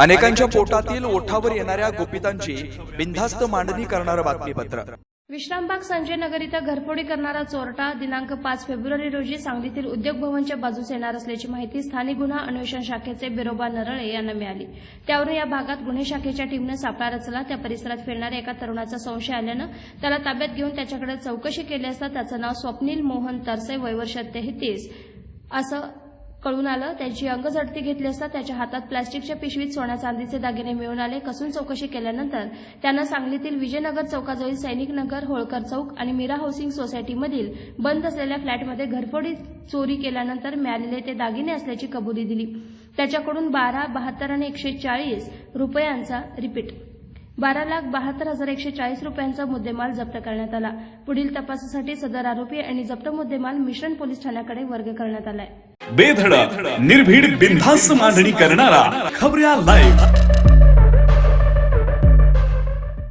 अनेकांच्या पोटातील ओठावर येणाऱ्या गोपितांची बिनधास्त मांडणी करणारं बातमीपत्र. विश्रामबाग संजय नगर इथं घरफोडी करणारा चोरटा दिनांक पाच फेब्रुवारी रोजी सांगलीतील उद्योग भवनच्या बाजूस येणार असल्याची माहिती स्थानिक गुन्हा अन्वेषण शाखेचे बिरोबा नरळे यांना मिळाली. त्यावरून या भागात गुन्हे शाखेच्या टीमनं सापळा रचला त्या परिसरात फिरणाऱ्या एका तरुणाचा संशय आल्यानं त्याला ताब्यात घेऊन त्याच्याकडे चौकशी केली असता त्याचं नाव स्वप्नील मोहन तरसे वयवर्ष तेहतीस असं कळून आलं त्याची अंगझडती घेतली असता त्याच्या हातात प्लॅस्टिकच्या पिशवीत सोन्या चांदीचे दागिने मिळून आले. कसून चौकशी केल्यानंतर त्यानं सांगलीतील विजयनगर चौकाजवळील सैनिक नगर होळकर चौक आणि मीरा हाऊसिंग सोसायटीमधील बंद असलेल्या फ्लॅटमध्ये घरफोडी चोरी केल्यानंतर मिळालेले ते दागिने असल्याची कबुली दिली. त्याच्याकडून बारा बहात्तर आणि एकशे चाळीस रुपयांचा रिपीट. बारा लाख बहात्तर हजार एकशे चाळीस रुपयांचा मुद्देमाल जप्त करण्यात आला. पुढील तपासासाठी सदर आरोपी आणि जप्त मुद्देमाल मिश्रण पोलीस ठाण्याकडे वर्ग करण्यात आलाय. बेधडक निर्भीड बिनधास्त मांडणी करणारा खबऱ्या लाईव्ह